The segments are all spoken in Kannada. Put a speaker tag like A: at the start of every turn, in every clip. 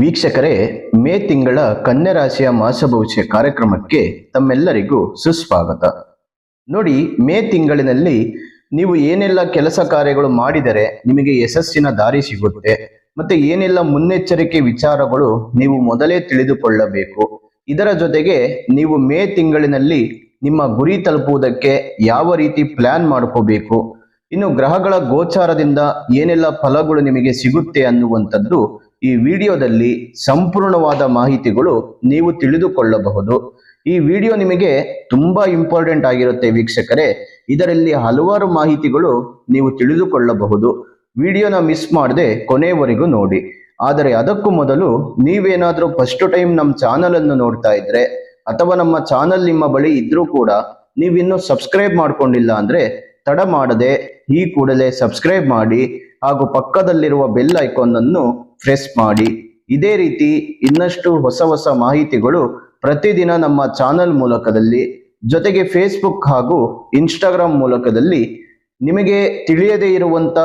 A: ವೀಕ್ಷಕರೇ, ಮೇ ತಿಂಗಳ ಕನ್ಯಾ ರಾಶಿಯ ಮಾಸ ಭವಿಷ್ಯ ಕಾರ್ಯಕ್ರಮಕ್ಕೆ ತಮ್ಮೆಲ್ಲರಿಗೂ ಸುಸ್ವಾಗತ. ನೋಡಿ, ಮೇ ತಿಂಗಳಿನಲ್ಲಿ ನೀವು ಏನೆಲ್ಲ ಕೆಲಸ ಕಾರ್ಯಗಳು ಮಾಡಿದರೆ ನಿಮಗೆ ಯಶಸ್ಸಿನ ದಾರಿ ಸಿಗುತ್ತೆ. ಮತ್ತೆ ಏನೆಲ್ಲ ಮುನ್ನೆಚ್ಚರಿಕೆ ವಿಚಾರಗಳು ನೀವು ಮೊದಲೇ ತಿಳಿದುಕೊಳ್ಳಬೇಕು. ಇದರ ಜೊತೆಗೆ ನೀವು ಮೇ ತಿಂಗಳಿನಲ್ಲಿ ನಿಮ್ಮ ಗುರಿ ತಲುಪುವುದಕ್ಕೆ ಯಾವ ರೀತಿ ಪ್ಲಾನ್ ಮಾಡ್ಕೋಬೇಕು. ಇನ್ನು ಗ್ರಹಗಳ ಗೋಚಾರದಿಂದ ಏನೆಲ್ಲ ಫಲಗಳು ನಿಮಗೆ ಸಿಗುತ್ತೆ ಅನ್ನುವಂಥದ್ದು ಈ ವಿಡಿಯೋದಲ್ಲಿ ಸಂಪೂರ್ಣವಾದ ಮಾಹಿತಿಗಳು ನೀವು ತಿಳಿದುಕೊಳ್ಳಬಹುದು. ಈ ವಿಡಿಯೋ ನಿಮಗೆ ತುಂಬಾ ಇಂಪಾರ್ಟೆಂಟ್ ಆಗಿರುತ್ತೆ ವೀಕ್ಷಕರೇ. ಇದರಲ್ಲಿ ಹಲವಾರು ಮಾಹಿತಿಗಳು ನೀವು ತಿಳಿದುಕೊಳ್ಳಬಹುದು. ವಿಡಿಯೋನ ಮಿಸ್ ಮಾಡದೆ ಕೊನೆಯವರೆಗೂ ನೋಡಿ. ಆದರೆ ಅದಕ್ಕೂ ಮೊದಲು ನೀವೇನಾದರೂ ಫಸ್ಟ್ ಟೈಮ್ ನಮ್ಮ ಚಾನಲ್ ಅನ್ನು ನೋಡ್ತಾ ಇದ್ರೆ, ಅಥವಾ ನಮ್ಮ ಚಾನಲ್ ನಿಮ್ಮ ಬಳಿ ಇದ್ರೂ ಕೂಡ ನೀವಿನ್ನೂ ಸಬ್ಸ್ಕ್ರೈಬ್ ಮಾಡ್ಕೊಂಡಿಲ್ಲ ಅಂದ್ರೆ ತಡ ಮಾಡದೆ ಈ ಕೂಡಲೇ ಸಬ್ಸ್ಕ್ರೈಬ್ ಮಾಡಿ ಹಾಗೂ ಪಕ್ಕದಲ್ಲಿರುವ ಬೆಲ್ ಐಕಾನ್ ಅನ್ನು ಪ್ರೆಸ್ ಮಾಡಿ. ಇದೇ ರೀತಿ ಇನ್ನಷ್ಟು ಹೊಸ ಹೊಸ ಮಾಹಿತಿಗಳು ಪ್ರತಿದಿನ ನಮ್ಮ ಚಾನಲ್ ಮೂಲಕದಲ್ಲಿ, ಜೊತೆಗೆ ಫೇಸ್ಬುಕ್ ಹಾಗೂ ಇನ್ಸ್ಟಾಗ್ರಾಮ್ ಮೂಲಕದಲ್ಲಿ ನಿಮಗೆ ತಿಳಿಯದೇ ಇರುವಂತ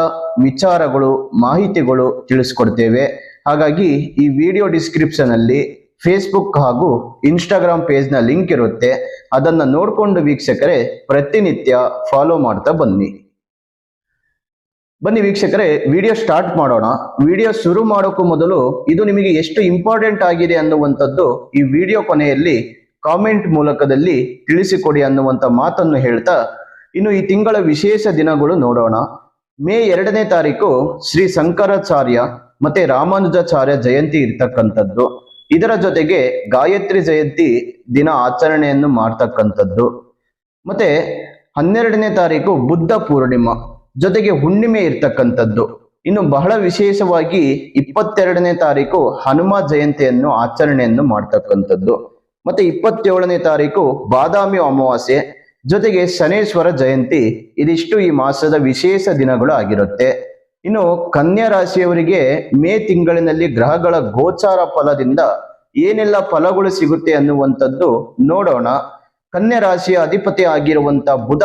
A: ವಿಚಾರಗಳು, ಮಾಹಿತಿಗಳು ತಿಳಿಸ್ಕೊಡ್ತೇವೆ. ಹಾಗಾಗಿ ಈ ವಿಡಿಯೋ ಡಿಸ್ಕ್ರಿಪ್ಷನ್ ಅಲ್ಲಿ ಫೇಸ್ಬುಕ್ ಹಾಗೂ ಇನ್ಸ್ಟಾಗ್ರಾಮ್ನ ಲಿಂಕ್ ಇರುತ್ತೆ. ಅದನ್ನ ನೋಡ್ಕೊಂಡು ವೀಕ್ಷಕರೇ ಪ್ರತಿನಿತ್ಯ ಫಾಲೋ ಮಾಡ್ತಾ ಬನ್ನಿ. ಬನ್ನಿ ವೀಕ್ಷಕರೇ ವಿಡಿಯೋ ಸ್ಟಾರ್ಟ್ ಮಾಡೋಣ. ವಿಡಿಯೋ ಶುರು ಮಾಡೋಕ್ಕೂ ಮೊದಲು ಇದು ನಿಮಗೆ ಎಷ್ಟು ಇಂಪಾರ್ಟೆಂಟ್ ಆಗಿದೆ ಅನ್ನುವಂಥದ್ದು ಈ ವಿಡಿಯೋ ಕೊನೆಯಲ್ಲಿ ಕಾಮೆಂಟ್ ಮೂಲಕದಲ್ಲಿ ತಿಳಿಸಿಕೊಡಿ ಅನ್ನುವಂಥ ಮಾತನ್ನು ಹೇಳ್ತಾ, ಇನ್ನು ಈ ತಿಂಗಳ ವಿಶೇಷ ದಿನಗಳು ನೋಡೋಣ. ಮೇ ಎರಡನೇ ತಾರೀಕು ಶ್ರೀ ಶಂಕರಾಚಾರ್ಯ ಮತ್ತೆ ರಾಮಾನುಜಾಚಾರ್ಯ ಜಯಂತಿ ಇರ್ತಕ್ಕಂಥದ್ದು. ಇದರ ಜೊತೆಗೆ ಗಾಯತ್ರಿ ಜಯಂತಿ ದಿನ ಆಚರಣೆಯನ್ನು ಮಾಡ್ತಕ್ಕಂಥದ್ದು. ಮತ್ತೆ ಹನ್ನೆರಡನೇ ತಾರೀಕು ಬುದ್ಧ ಪೂರ್ಣಿಮಾ. ಜೊತೆಗೆ ಹುಣ್ಣಿಮೆ ಇರ್ತಕ್ಕಂಥದ್ದು. ಇನ್ನು ಬಹಳ ವಿಶೇಷವಾಗಿ ಇಪ್ಪತ್ತೆರಡನೇ ತಾರೀಕು ಹನುಮ ಜಯಂತಿಯನ್ನು ಆಚರಣೆಯನ್ನು ಮಾಡ್ತಕ್ಕಂಥದ್ದು. ಮತ್ತೆ ಇಪ್ಪತ್ತೇಳನೇ ತಾರೀಕು ಬಾದಾಮಿ ಅಮಾವಾಸ್ಯೆ, ಜೊತೆಗೆ ಶನೇಶ್ವರ ಜಯಂತಿ, ಇದಿಷ್ಟು ಈ ಮಾಸದ ವಿಶೇಷ ದಿನಗಳು ಆಗಿರುತ್ತೆ. ಇನ್ನು ಕನ್ಯಾ ರಾಶಿಯವರಿಗೆ ಮೇ ತಿಂಗಳಿನಲ್ಲಿ ಗ್ರಹಗಳ ಗೋಚಾರ ಫಲದಿಂದ ಏನೆಲ್ಲ ಫಲಗಳು ಸಿಗುತ್ತೆ ಅನ್ನುವಂಥದ್ದು ನೋಡೋಣ. ಕನ್ಯಾ ರಾಶಿಯ ಅಧಿಪತಿ ಆಗಿರುವಂತ ಬುಧ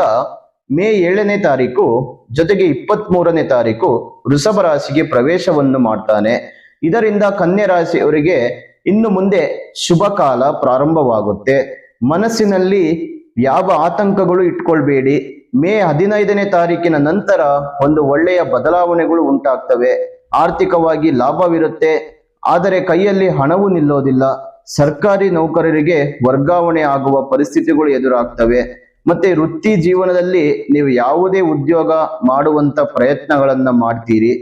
A: ಮೇ ಏಳನೇ ತಾರೀಕು ಜೊತೆಗೆ ಇಪ್ಪತ್ತ್ ಮೂರನೇ ತಾರೀಕು ವೃಷಭ ರಾಶಿಗೆ ಪ್ರವೇಶವನ್ನು ಮಾಡ್ತಾನೆ. ಇದರಿಂದ ಕನ್ಯೆ ರಾಶಿಯವರಿಗೆ ಇನ್ನು ಮುಂದೆ ಶುಭ ಕಾಲ ಪ್ರಾರಂಭವಾಗುತ್ತೆ. ಮನಸ್ಸಿನಲ್ಲಿ ಯಾವ ಆತಂಕಗಳು ಇಟ್ಕೊಳ್ಬೇಡಿ. ಮೇ ಹದಿನೈದನೇ ತಾರೀಕಿನ ನಂತರ ಒಂದು ಒಳ್ಳೆಯ ಬದಲಾವಣೆಗಳು ಉಂಟಾಗ್ತವೆ. ಆರ್ಥಿಕವಾಗಿ ಲಾಭವಿರುತ್ತೆ. ಆದರೆ ಕೈಯಲ್ಲಿ ಹಣವು ನಿಲ್ಲೋದಿಲ್ಲ. ಸರ್ಕಾರಿ ನೌಕರರಿಗೆ ವರ್ಗಾವಣೆ ಆಗುವ ಪರಿಸ್ಥಿತಿಗಳು ಎದುರಾಗ್ತವೆ. ಮತ್ತೆ ವೃತ್ತಿ ಜೀವನದಲ್ಲಿ ನೀವು ಯಾವುದೇ ಉದ್ಯೋಗ ಮಾಡುವಂತ ಪ್ರಯತ್ನಗಳನ್ನ ಮಾಡ್ತೀರಿ.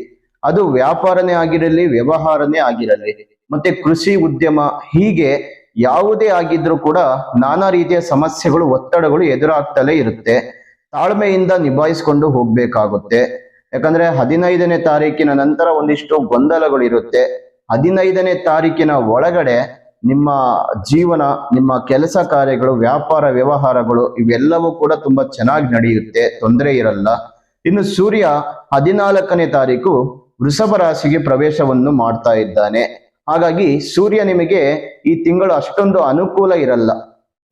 A: ಅದು ವ್ಯಾಪಾರನೇ ಆಗಿರಲಿ, ವ್ಯವಹಾರನೇ ಆಗಿರಲಿ, ಮತ್ತೆ ಕೃಷಿ ಉದ್ಯಮ ಹೀಗೆ ಯಾವುದೇ ಆಗಿದ್ರೂ ಕೂಡ ನಾನಾ ರೀತಿಯ ಸಮಸ್ಯೆಗಳು, ಒತ್ತಡಗಳು ಎದುರಾಗ್ತಲೇ ಇರುತ್ತೆ. ತಾಳ್ಮೆಯಿಂದ ನಿಭಾಯಿಸ್ಕೊಂಡು ಹೋಗ್ಬೇಕಾಗುತ್ತೆ. ಯಾಕಂದ್ರೆ ಹದಿನೈದನೇ ತಾರೀಕಿನ ನಂತರ ಒಂದಿಷ್ಟು ಗೊಂದಲಗಳು ಇರುತ್ತೆ. ಹದಿನೈದನೇ ತಾರೀಕಿನ ಒಳಗಡೆ ನಿಮ್ಮ ಜೀವನ, ನಿಮ್ಮ ಕೆಲಸ ಕಾರ್ಯಗಳು, ವ್ಯಾಪಾರ ವ್ಯವಹಾರಗಳು ಇವೆಲ್ಲವೂ ಕೂಡ ತುಂಬಾ ಚೆನ್ನಾಗಿ ನಡೆಯುತ್ತೆ. ತೊಂದರೆ ಇರಲ್ಲ. ಇನ್ನು ಸೂರ್ಯ ಹದಿನಾಲ್ಕನೇ ತಾರೀಕು ವೃಷಭ ರಾಶಿಗೆ ಪ್ರವೇಶವನ್ನು ಮಾಡ್ತಾ ಇದ್ದಾನೆ. ಹಾಗಾಗಿ ಸೂರ್ಯ ನಿಮಗೆ ಈ ತಿಂಗಳು ಅಷ್ಟೊಂದು ಅನುಕೂಲ ಇರಲ್ಲ.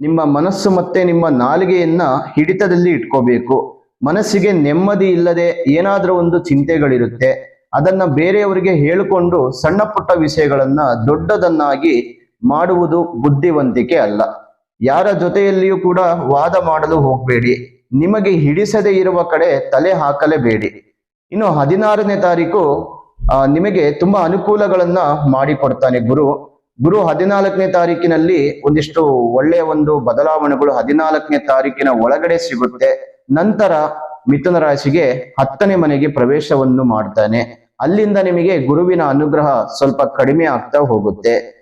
A: ನಿಮ್ಮ ಮನಸ್ಸು ಮತ್ತೆ ನಿಮ್ಮ ನಾಲಿಗೆಯನ್ನ ಹಿಡಿತದಲ್ಲಿ ಇಟ್ಕೋಬೇಕು. ಮನಸ್ಸಿಗೆ ನೆಮ್ಮದಿ ಇಲ್ಲದೆ ಏನಾದ್ರೂ ಒಂದು ಚಿಂತೆಗಳಿರುತ್ತೆ. ಅದನ್ನ ಬೇರೆಯವರಿಗೆ ಹೇಳಿಕೊಂಡು ಸಣ್ಣ ಪುಟ್ಟ ವಿಷಯಗಳನ್ನ ದೊಡ್ಡದನ್ನಾಗಿ ಮಾಡುವುದು ಬುದ್ಧಿವಂತಿಕೆ ಅಲ್ಲ. ಯಾರ ಜೊತೆಯಲ್ಲಿಯೂ ಕೂಡ ವಾದ ಮಾಡಲು ಹೋಗಬೇಡಿ. ನಿಮಗೆ ಹಿಡಿಸದೇ ಇರುವ ಕಡೆ ತಲೆ ಹಾಕಲೇಬೇಡಿ. ಇನ್ನು ಹದಿನಾರನೇ ತಾರೀಕು ನಿಮಗೆ ತುಂಬಾ ಅನುಕೂಲಗಳನ್ನ ಮಾಡಿಕೊಡ್ತಾನೆ ಗುರು. ಗುರು, ಹದಿನಾಲ್ಕನೇ ತಾರೀಕಿನಲ್ಲಿ ಒಂದಿಷ್ಟು ಒಳ್ಳೆಯ ಒಂದು ಬದಲಾವಣೆಗಳು ಹದಿನಾಲ್ಕನೇ ತಾರೀಕಿನ ಒಳಗಡೆ ಸಿಗುತ್ತೆ. ನಂತರ ಮಿಥುನ ರಾಶಿಗೆ ಹತ್ತನೇ ಮನೆಗೆ ಪ್ರವೇಶವನ್ನು ಮಾಡ್ತಾನೆ. ಅಲ್ಲಿಂದ ನಿಮಗೆ ಗುರುವಿನ ಅನುಗ್ರಹ ಸ್ವಲ್ಪ ಕಡಿಮೆ ಆಗ್ತಾ ಹೋಗುತ್ತೆ.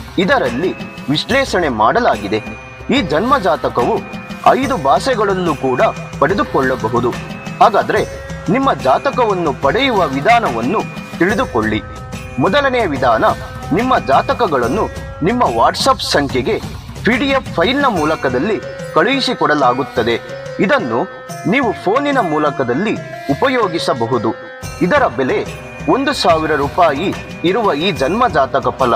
A: ಇದರಲ್ಲಿ ವಿಶ್ಲೇಷಣೆ ಮಾಡಲಾಗಿದೆ. ಈ ಜನ್ಮ ಜಾತಕವು ಐದು ಭಾಷೆಗಳಲ್ಲೂ ಕೂಡ ಪಡೆದುಕೊಳ್ಳಬಹುದು. ಹಾಗಾದ್ರೆ ನಿಮ್ಮ ಜಾತಕವನ್ನು ಪಡೆಯುವ ವಿಧಾನವನ್ನು ತಿಳಿದುಕೊಳ್ಳಿ. ಮೊದಲನೆಯ ವಿಧಾನ, ನಿಮ್ಮ ಜಾತಕಗಳನ್ನು ನಿಮ್ಮ ವಾಟ್ಸಪ್ ಸಂಖ್ಯೆಗೆ ಪಿ ಡಿ ಎಫ್ ಫೈಲ್ನ ಮೂಲಕದಲ್ಲಿ ಕಳುಹಿಸಿಕೊಡಲಾಗುತ್ತದೆ. ಇದನ್ನು ನೀವು ಫೋನಿನ ಮೂಲಕದಲ್ಲಿ ಉಪಯೋಗಿಸಬಹುದು. ಇದರ ಬೆಲೆ ಒಂದು ಸಾವಿರ ರೂಪಾಯಿ ಇರುವ ಈ ಜನ್ಮ ಜಾತಕ ಫಲ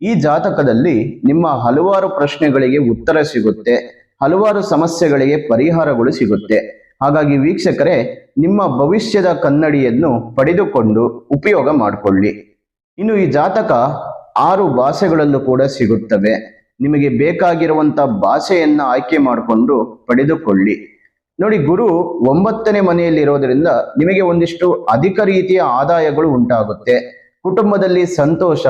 A: ಈ ಜಾತಕದಲ್ಲಿ ನಿಮ್ಮ ಹಲವಾರು ಪ್ರಶ್ನೆಗಳಿಗೆ ಉತ್ತರ ಸಿಗುತ್ತೆ, ಹಲವಾರು ಸಮಸ್ಯೆಗಳಿಗೆ ಪರಿಹಾರಗಳು ಸಿಗುತ್ತೆ. ಹಾಗಾಗಿ ವೀಕ್ಷಕರೇ, ನಿಮ್ಮ ಭವಿಷ್ಯದ ಕನ್ನಡಿಯನ್ನು ಪಡೆದುಕೊಂಡು ಉಪಯೋಗ ಮಾಡಿಕೊಳ್ಳಿ. ಇನ್ನು ಈ ಜಾತಕ ಆರು ಭಾಷೆಗಳಲ್ಲೂ ಕೂಡ ಸಿಗುತ್ತವೆ. ನಿಮಗೆ ಬೇಕಾಗಿರುವಂತ ಭಾಷೆಯನ್ನ ಆಯ್ಕೆ ಮಾಡಿಕೊಂಡು ಪಡೆದುಕೊಳ್ಳಿ. ನೋಡಿ, ಗುರು ಒಂಬತ್ತನೇ ಮನೆಯಲ್ಲಿ ಇರೋದ್ರಿಂದ ನಿಮಗೆ ಒಂದಿಷ್ಟು ಅಧಿಕ ರೀತಿಯ ಆದಾಯಗಳು ಉಂಟಾಗುತ್ತೆ. ಕುಟುಂಬದಲ್ಲಿ ಸಂತೋಷ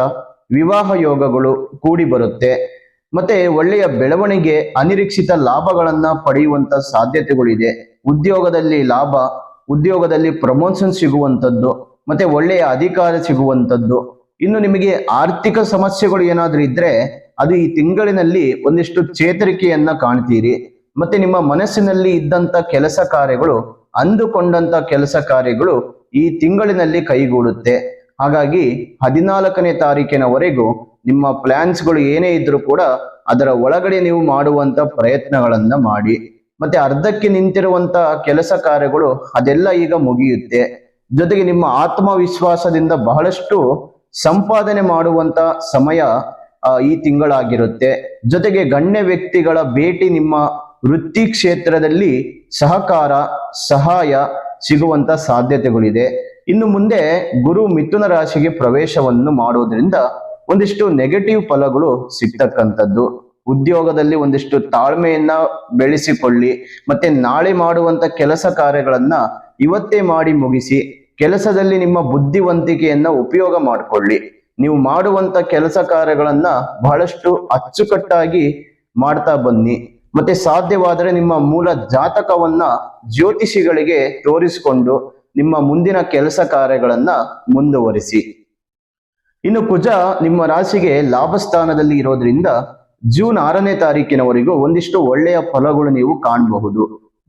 A: ವಿವಾಹ ಯೋಗಗಳು ಕೂಡಿ ಬರುತ್ತೆ. ಮತ್ತೆ ಒಳ್ಳೆಯ ಬೆಳವಣಿಗೆ, ಅನಿರೀಕ್ಷಿತ ಲಾಭಗಳನ್ನ ಪಡೆಯುವಂತ ಸಾಧ್ಯತೆಗಳಿದೆ. ಉದ್ಯೋಗದಲ್ಲಿ ಲಾಭ, ಉದ್ಯೋಗದಲ್ಲಿ ಪ್ರಮೋಷನ್ ಸಿಗುವಂಥದ್ದು ಮತ್ತೆ ಒಳ್ಳೆಯ ಅಧಿಕಾರ ಸಿಗುವಂಥದ್ದು ಇನ್ನು ನಿಮಗೆ ಆರ್ಥಿಕ ಸಮಸ್ಯೆಗಳು ಏನಾದರೂ ಇದ್ರೆ, ಅದು ಈ ತಿಂಗಳಿನಲ್ಲಿ ಒಂದಿಷ್ಟು ಚೇತರಿಕೆಯನ್ನ ಕಾಣ್ತೀರಿ. ಮತ್ತೆ ನಿಮ್ಮ ಮನಸ್ಸಿನಲ್ಲಿ ಇದ್ದಂತ ಕೆಲಸ ಕಾರ್ಯಗಳು, ಅಂದುಕೊಂಡಂತ ಕೆಲಸ ಕಾರ್ಯಗಳು ಈ ತಿಂಗಳಿನಲ್ಲಿ ಕೈಗೂಡುತ್ತೆ. ಹಾಗಾಗಿ ಹದಿನಾಲ್ಕನೇ ತಾರೀಕಿನವರೆಗೂ ನಿಮ್ಮ ಪ್ಲಾನ್ಸ್ಗಳು ಏನೇ ಇದ್ರೂ ಕೂಡ ಅದರ ಒಳಗಡೆ ನೀವು ಮಾಡುವಂತ ಪ್ರಯತ್ನಗಳನ್ನ ಮಾಡಿ. ಮತ್ತೆ ಅರ್ಧಕ್ಕೆ ನಿಂತಿರುವಂತ ಕೆಲಸ ಕಾರ್ಯಗಳು ಅದೆಲ್ಲ ಈಗ ಮುಗಿಯುತ್ತೆ. ಜೊತೆಗೆ ನಿಮ್ಮ ಆತ್ಮವಿಶ್ವಾಸದಿಂದ ಬಹಳಷ್ಟು ಸಂಪಾದನೆ ಮಾಡುವಂತ ಸಮಯ ಈ ತಿಂಗಳಾಗಿರುತ್ತೆ. ಜೊತೆಗೆ ಗಣ್ಯ ವ್ಯಕ್ತಿಗಳ ಭೇಟಿ ನಿಮ್ಮ ವೃತ್ತಿ ಕ್ಷೇತ್ರದಲ್ಲಿ ಸಹಕಾರ, ಸಹಾಯ ಸಿಗುವಂತ ಸಾಧ್ಯತೆಗಳಿದೆ. ಇನ್ನು ಮುಂದೆ ಗುರು ಮಿಥುನ ರಾಶಿಗೆ ಪ್ರವೇಶವನ್ನು ಮಾಡೋದ್ರಿಂದ ಒಂದಿಷ್ಟು ನೆಗೆಟಿವ್ ಫಲಗಳು ಸಿಗ್ತಕ್ಕಂಥದ್ದು. ಉದ್ಯೋಗದಲ್ಲಿ ಒಂದಿಷ್ಟು ತಾಳ್ಮೆಯನ್ನ ಬೆಳೆಸಿಕೊಳ್ಳಿ, ಮತ್ತೆ ನಾಳೆ ಮಾಡುವಂತ ಕೆಲಸ ಕಾರ್ಯಗಳನ್ನ ಇವತ್ತೇ ಮಾಡಿ ಮುಗಿಸಿ, ಕೆಲಸದಲ್ಲಿ ನಿಮ್ಮ ಬುದ್ಧಿವಂತಿಕೆಯನ್ನ ಉಪಯೋಗ ಮಾಡಿಕೊಳ್ಳಿ. ನೀವು ಮಾಡುವಂತ ಕೆಲಸ ಕಾರ್ಯಗಳನ್ನ ಬಹಳಷ್ಟು ಅಚ್ಚುಕಟ್ಟಾಗಿ ಮಾಡ್ತಾ ಬನ್ನಿ. ಮತ್ತೆ ಸಾಧ್ಯವಾದರೆ ನಿಮ್ಮ ಮೂಲ ಜಾತಕವನ್ನ ಜ್ಯೋತಿಷಿಗಳಿಗೆ ತೋರಿಸಿಕೊಂಡು ನಿಮ್ಮ ಮುಂದಿನ ಕೆಲಸ ಕಾರ್ಯಗಳನ್ನ ಮುಂದುವರಿಸಿ. ಇನ್ನು ಕುಜ ನಿಮ್ಮ ರಾಶಿಗೆ ಲಾಭ ಸ್ಥಾನದಲ್ಲಿ ಇರೋದ್ರಿಂದ ಜೂನ್ ಆರನೇ ತಾರೀಕಿನವರೆಗೂ ಒಂದಿಷ್ಟು ಒಳ್ಳೆಯ ಫಲಗಳು ನೀವು ಕಾಣಬಹುದು.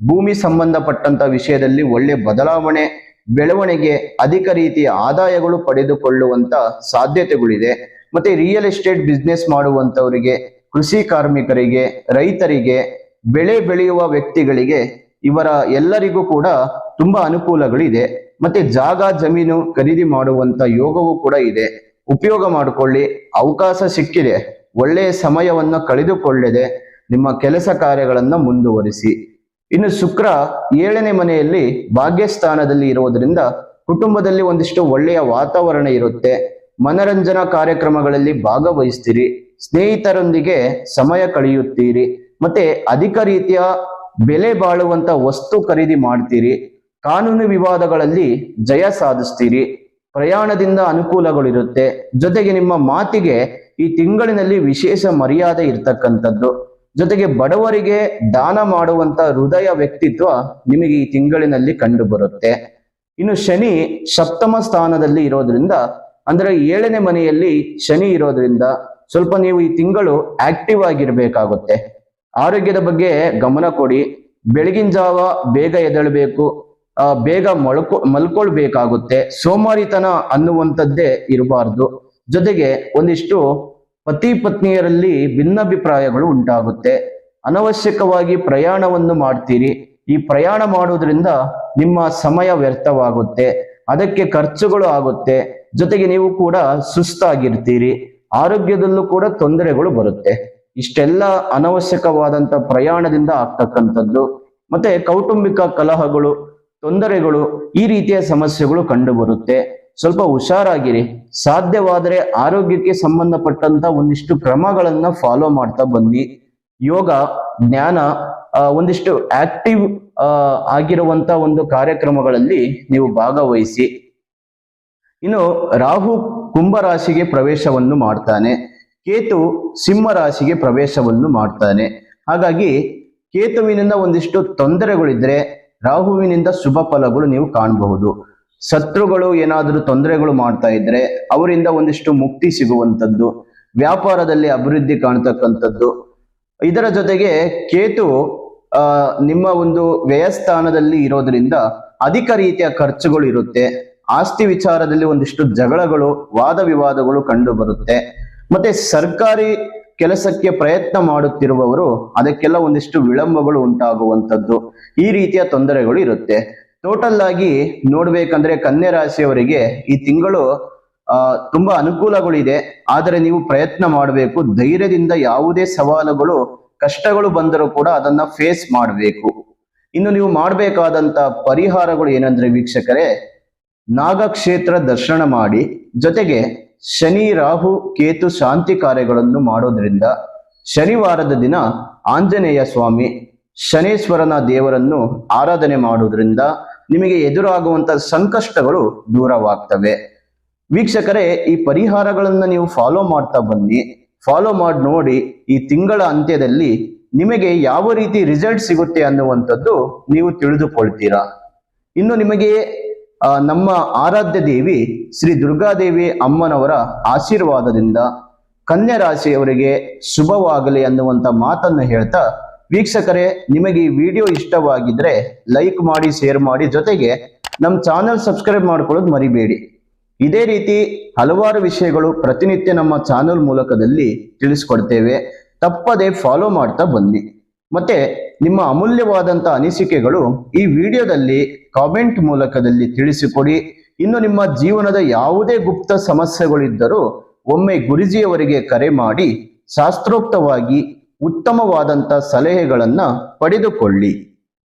A: ಭೂಮಿ ಸಂಬಂಧಪಟ್ಟಂತ ವಿಷಯದಲ್ಲಿ ಒಳ್ಳೆ ಬದಲಾವಣೆ, ಬೆಳವಣಿಗೆ, ಅಧಿಕ ರೀತಿಯ ಆದಾಯಗಳು ಪಡೆದುಕೊಳ್ಳುವಂತ ಸಾಧ್ಯತೆಗಳಿದೆ. ಮತ್ತೆ ರಿಯಲ್ ಎಸ್ಟೇಟ್ ಬಿಸ್ನೆಸ್ ಮಾಡುವಂತವರಿಗೆ, ಕೃಷಿ ಕಾರ್ಮಿಕರಿಗೆ, ರೈತರಿಗೆ, ಬೆಳೆ ಬೆಳೆಯುವ ವ್ಯಕ್ತಿಗಳಿಗೆ ಇವರ ಎಲ್ಲರಿಗೂ ಕೂಡ ತುಂಬಾ ಅನುಕೂಲಗಳಿದೆ. ಮತ್ತೆ ಜಾಗ, ಜಮೀನು ಖರೀದಿ ಮಾಡುವಂತ ಯೋಗವೂ ಕೂಡ ಇದೆ. ಉಪಯೋಗ ಮಾಡಿಕೊಳ್ಳಿ. ಅವಕಾಶ ಸಿಕ್ಕಿದೆ. ಒಳ್ಳೆಯ ಸಮಯವನ್ನು ಕಳೆದುಕೊಳ್ಳದೆ ನಿಮ್ಮ ಕೆಲಸ ಕಾರ್ಯಗಳನ್ನು ಮುಂದುವರಿಸಿ. ಇನ್ನು ಶುಕ್ರ ಏಳನೇ ಮನೆಯಲ್ಲಿ ಭಾಗ್ಯಸ್ಥಾನದಲ್ಲಿ ಇರುವುದರಿಂದ ಕುಟುಂಬದಲ್ಲಿ ಒಂದಿಷ್ಟು ಒಳ್ಳೆಯ ವಾತಾವರಣ ಇರುತ್ತೆ. ಮನರಂಜನಾ ಕಾರ್ಯಕ್ರಮಗಳಲ್ಲಿ ಭಾಗವಹಿಸ್ತೀರಿ. ಸ್ನೇಹಿತರೊಂದಿಗೆ ಸಮಯ ಕಳೆಯುತ್ತೀರಿ. ಮತ್ತೆ ಅಧಿಕ ರೀತಿಯ ಬೆಲೆ ಬಾಳುವಂತ ವಸ್ತು ಖರೀದಿ ಮಾಡ್ತೀರಿ. ಕಾನೂನು ವಿವಾದಗಳಲ್ಲಿ ಜಯ ಸಾಧಿಸ್ತೀರಿ. ಪ್ರಯಾಣದಿಂದ ಅನುಕೂಲಗಳಿರುತ್ತೆ. ಜೊತೆಗೆ ನಿಮ್ಮ ಮಾತಿಗೆ ಈ ತಿಂಗಳಿನಲ್ಲಿ ವಿಶೇಷ ಮರ್ಯಾದೆ ಇರ್ತಕ್ಕಂಥದ್ದು. ಜೊತೆಗೆ ಬಡವರಿಗೆ ದಾನ ಮಾಡುವಂತ ಹೃದಯ ವ್ಯಕ್ತಿತ್ವ ನಿಮಗೆ ಈ ತಿಂಗಳಿನಲ್ಲಿ ಕಂಡು ಬರುತ್ತೆ ಇನ್ನು ಶನಿ ಸಪ್ತಮ ಸ್ಥಾನದಲ್ಲಿ ಇರೋದ್ರಿಂದ ಅಂದ್ರೆ ಏಳನೇ ಮನೆಯಲ್ಲಿ ಶನಿ ಇರೋದ್ರಿಂದ ಸ್ವಲ್ಪ ನೀವು ಈ ತಿಂಗಳು ಆಕ್ಟಿವ್ ಆಗಿರ್ಬೇಕಾಗುತ್ತೆ. ಆರೋಗ್ಯದ ಬಗ್ಗೆ ಗಮನ ಕೊಡಿ. ಬೆಳಗಿನ ಜಾವ ಬೇಗ ಎದ್ದೇಳಬೇಕು. ಆ, ಬೇಗ ಮಲ್ಕೊ, ಮಲ್ಕೊಳ್ಬೇಕಾಗುತ್ತೆ. ಸೋಮಾರಿತನ ಅನ್ನುವಂಥದ್ದೇ ಇರಬಾರ್ದು. ಜೊತೆಗೆ ಒಂದಿಷ್ಟು ಪತಿ ಪತ್ನಿಯರಲ್ಲಿ ಭಿನ್ನಾಭಿಪ್ರಾಯಗಳು ಉಂಟಾಗುತ್ತೆ. ಅನವಶ್ಯಕವಾಗಿ ಪ್ರಯಾಣವನ್ನು ಮಾಡ್ತೀರಿ. ಈ ಪ್ರಯಾಣ ಮಾಡೋದ್ರಿಂದ ನಿಮ್ಮ ಸಮಯ ವ್ಯರ್ಥವಾಗುತ್ತೆ. ಅದಕ್ಕೆ ಖರ್ಚುಗಳು ಆಗುತ್ತೆ. ಜೊತೆಗೆ ನೀವು ಕೂಡ ಸುಸ್ತಾಗಿರ್ತೀರಿ. ಆರೋಗ್ಯದಲ್ಲೂ ಕೂಡ ತೊಂದರೆಗಳು ಬರುತ್ತೆ. ಇಷ್ಟೆಲ್ಲ ಅನವಶ್ಯಕವಾದಂತ ಪ್ರಯಾಣದಿಂದ ಆಗ್ತಕ್ಕಂಥದ್ದು. ಮತ್ತೆ ಕೌಟುಂಬಿಕ ಕಲಹಗಳು ತೊಂದರೆಗಳು ಈ ರೀತಿಯ ಸಮಸ್ಯೆಗಳು ಕಂಡುಬರುತ್ತೆ. ಸ್ವಲ್ಪ ಹುಷಾರಾಗಿರಿ. ಸಾಧ್ಯವಾದರೆ ಆರೋಗ್ಯಕ್ಕೆ ಸಂಬಂಧಪಟ್ಟಂತ ಒಂದಿಷ್ಟು ಕ್ರಮಗಳನ್ನ ಫಾಲೋ ಮಾಡ್ತಾ ಬನ್ನಿ. ಯೋಗ, ಜ್ಞಾನ ಒಂದಿಷ್ಟು ಆಕ್ಟಿವ್ ಆಗಿರುವಂತ ಒಂದು ಕಾರ್ಯಕ್ರಮಗಳಲ್ಲಿ ನೀವು ಭಾಗವಹಿಸಿ. ಇನ್ನು ರಾಹು ಕುಂಭ ರಾಶಿಗೆ ಪ್ರವೇಶವನ್ನು ಮಾಡ್ತಾನೆ. ಕೇತು ಸಿಂಹ ರಾಶಿಗೆ ಪ್ರವೇಶವನ್ನು ಮಾಡ್ತಾನೆ. ಹಾಗಾಗಿ ಕೇತುವಿನಿಂದ ಒಂದಿಷ್ಟು ತೊಂದರೆಗಳಿದ್ರೆ ರಾಹುವಿನಿಂದ ಶುಭ ಫಲಗಳು ನೀವು ಕಾಣಬಹುದು. ಶತ್ರುಗಳು ಏನಾದರೂ ತೊಂದರೆಗಳು ಮಾಡ್ತಾ ಇದ್ರೆ ಅವರಿಂದ ಒಂದಿಷ್ಟು ಮುಕ್ತಿ ಸಿಗುವಂಥದ್ದು, ವ್ಯಾಪಾರದಲ್ಲಿ ಅಭಿವೃದ್ಧಿ ಕಾಣ್ತಕ್ಕಂಥದ್ದು. ಇದರ ಜೊತೆಗೆ ಕೇತು ನಿಮ್ಮ ಒಂದು ವ್ಯಯಸ್ಥಾನದಲ್ಲಿ ಇರೋದ್ರಿಂದ ಅಧಿಕ ರೀತಿಯ ಖರ್ಚುಗಳು ಇರುತ್ತೆ. ಆಸ್ತಿ ವಿಚಾರದಲ್ಲಿ ಒಂದಿಷ್ಟು ಜಗಳಗಳು, ವಾದ ವಿವಾದಗಳು ಕಂಡು ಬರುತ್ತೆ. ಮತ್ತೆ ಸರ್ಕಾರಿ ಕೆಲಸಕ್ಕೆ ಪ್ರಯತ್ನ ಮಾಡುತ್ತಿರುವವರು ಅದಕ್ಕೆಲ್ಲ ಒಂದಿಷ್ಟು ವಿಳಂಬಗಳು ಉಂಟಾಗುವಂಥದ್ದು. ಈ ರೀತಿಯ ತೊಂದರೆಗಳು ಇರುತ್ತೆ. ಟೋಟಲ್ ಆಗಿ ನೋಡ್ಬೇಕಂದ್ರೆ ಕನ್ಯಾ ರಾಶಿಯವರಿಗೆ ಈ ತಿಂಗಳು ತುಂಬಾ ಅನುಕೂಲಗಳಿದೆ. ಆದರೆ ನೀವು ಪ್ರಯತ್ನ ಮಾಡಬೇಕು. ಧೈರ್ಯದಿಂದ ಯಾವುದೇ ಸವಾಲುಗಳು, ಕಷ್ಟಗಳು ಬಂದರೂ ಕೂಡ ಅದನ್ನ ಫೇಸ್ ಮಾಡಬೇಕು. ಇನ್ನು ನೀವು ಮಾಡಬೇಕಾದಂತ ಪರಿಹಾರಗಳು ಏನಂದ್ರೆ ವೀಕ್ಷಕರೇ, ನಾಗಕ್ಷೇತ್ರ ದರ್ಶನ ಮಾಡಿ. ಜೊತೆಗೆ ಶನಿ, ರಾಹು, ಕೇತು ಶಾಂತಿ ಕಾರ್ಯಗಳನ್ನು ಮಾಡೋದ್ರಿಂದ ಶನಿವಾರದ ದಿನ ಆಂಜನೇಯ ಸ್ವಾಮಿ ಶನೇಶ್ವರನ ದೇವರನ್ನು ಆರಾಧನೆ ಮಾಡುವುದರಿಂದ ನಿಮಗೆ ಎದುರಾಗುವಂತಹ ಸಂಕಷ್ಟಗಳು ದೂರವಾಗ್ತವೆ. ವೀಕ್ಷಕರೇ, ಈ ಪರಿಹಾರಗಳನ್ನು ನೀವು ಫಾಲೋ ಮಾಡ್ತಾ ಬನ್ನಿ. ಫಾಲೋ ಮಾಡಿ ನೋಡಿ, ಈ ತಿಂಗಳ ಅಂತ್ಯದಲ್ಲಿ ನಿಮಗೆ ಯಾವ ರೀತಿ ರಿಸಲ್ಟ್ ಸಿಗುತ್ತೆ ಅನ್ನುವಂಥದ್ದು ನೀವು ತಿಳಿದುಕೊಳ್ತೀರಾ. ಇನ್ನು ನಿಮಗೆ ನಮ್ಮ ಆರಾಧ್ಯ ದೇವಿ ಶ್ರೀ ದುರ್ಗಾದೇವಿ ಅಮ್ಮನವರ ಆಶೀರ್ವಾದದಿಂದ ಕನ್ಯಾ ರಾಶಿಯವರಿಗೆ ಶುಭವಾಗಲಿ ಅನ್ನುವಂತ ಮಾತನ್ನು ಹೇಳ್ತಾ, ವೀಕ್ಷಕರೇ, ನಿಮಗೆ ಈ ವಿಡಿಯೋ ಇಷ್ಟವಾಗಿದ್ರೆ ಲೈಕ್ ಮಾಡಿ, ಶೇರ್ ಮಾಡಿ, ಜೊತೆಗೆ ನಮ್ಮ ಚಾನೆಲ್ ಸಬ್ಸ್ಕ್ರೈಬ್ ಮಾಡ್ಕೊಳ್ಳೋದು ಮರಿಬೇಡಿ. ಇದೇ ರೀತಿ ಹಲವಾರು ವಿಷಯಗಳು ಪ್ರತಿನಿತ್ಯ ನಮ್ಮ ಚಾನೆಲ್ ಮೂಲಕದಲ್ಲಿ ತಿಳಿಸ್ಕೊಡ್ತೇವೆ. ತಪ್ಪದೆ ಫಾಲೋ ಮಾಡ್ತಾ ಬನ್ನಿ. ಮತ್ತೆ ನಿಮ್ಮ ಅಮೂಲ್ಯವಾದಂತ ಅನಿಸಿಕೆಗಳು ಈ ವಿಡಿಯೋದಲ್ಲಿ ಕಾಮೆಂಟ್ ಮೂಲಕದಲ್ಲಿ ತಿಳಿಸಿಕೊಡಿ. ಇನ್ನು ನಿಮ್ಮ ಜೀವನದ ಯಾವುದೇ ಗುಪ್ತ ಸಮಸ್ಯೆಗಳಿದ್ದರೂ ಒಮ್ಮೆ ಗುರುಜಿಯವರಿಗೆ ಕರೆ ಮಾಡಿ ಶಾಸ್ತ್ರೋಕ್ತವಾಗಿ ಉತ್ತಮವಾದಂತ ಸಲಹೆಗಳನ್ನು ಪಡೆದುಕೊಳ್ಳಿ.